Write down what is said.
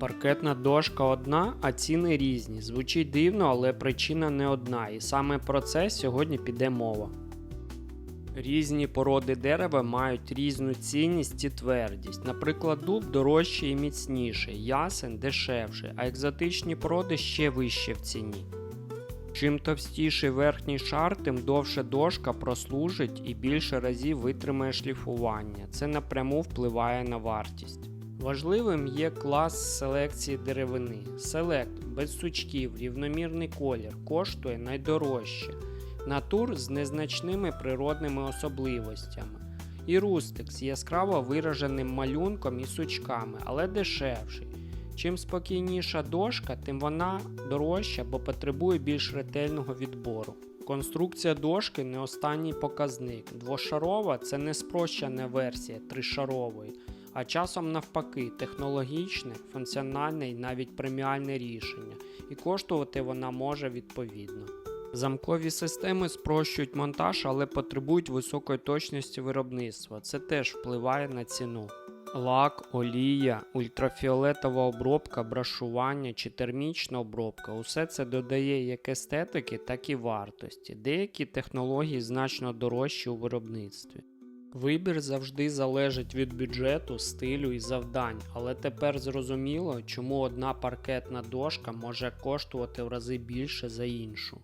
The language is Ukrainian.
Паркетна дошка одна, а ціни різні. Звучить дивно, але причина не одна, і саме про це сьогодні піде мова. Різні породи дерева мають різну цінність і твердість. Наприклад, дуб дорожчий і міцніший, ясен дешевший, а екзотичні породи ще вище в ціні. Чим товстіший верхній шар, тим довше дошка прослужить і більше разів витримає шліфування. Це напряму впливає на вартість. Важливим є клас селекції деревини. Селект без сучків, рівномірний колір коштує найдорожче. Натур з незначними природними особливостями. І рустик з яскраво вираженим малюнком і сучками, але дешевший. Чим спокійніша дошка, тим вона дорожча, бо потребує більш ретельного відбору. Конструкція дошки не останній показник. Двошарова це не спрощена версія тришарової, а часом навпаки технологічне, функціональне і навіть преміальне рішення, і коштувати вона може відповідно. Замкові системи спрощують монтаж, але потребують високої точності виробництва. Це теж впливає на ціну. Лак, олія, ультрафіолетова обробка, брашування чи термічна обробка усе це додає як естетики, так і вартості. Деякі технології значно дорожчі у виробництві. Вибір завжди залежить від бюджету, стилю і завдань, але тепер зрозуміло, чому одна паркетна дошка може коштувати в рази більше за іншу.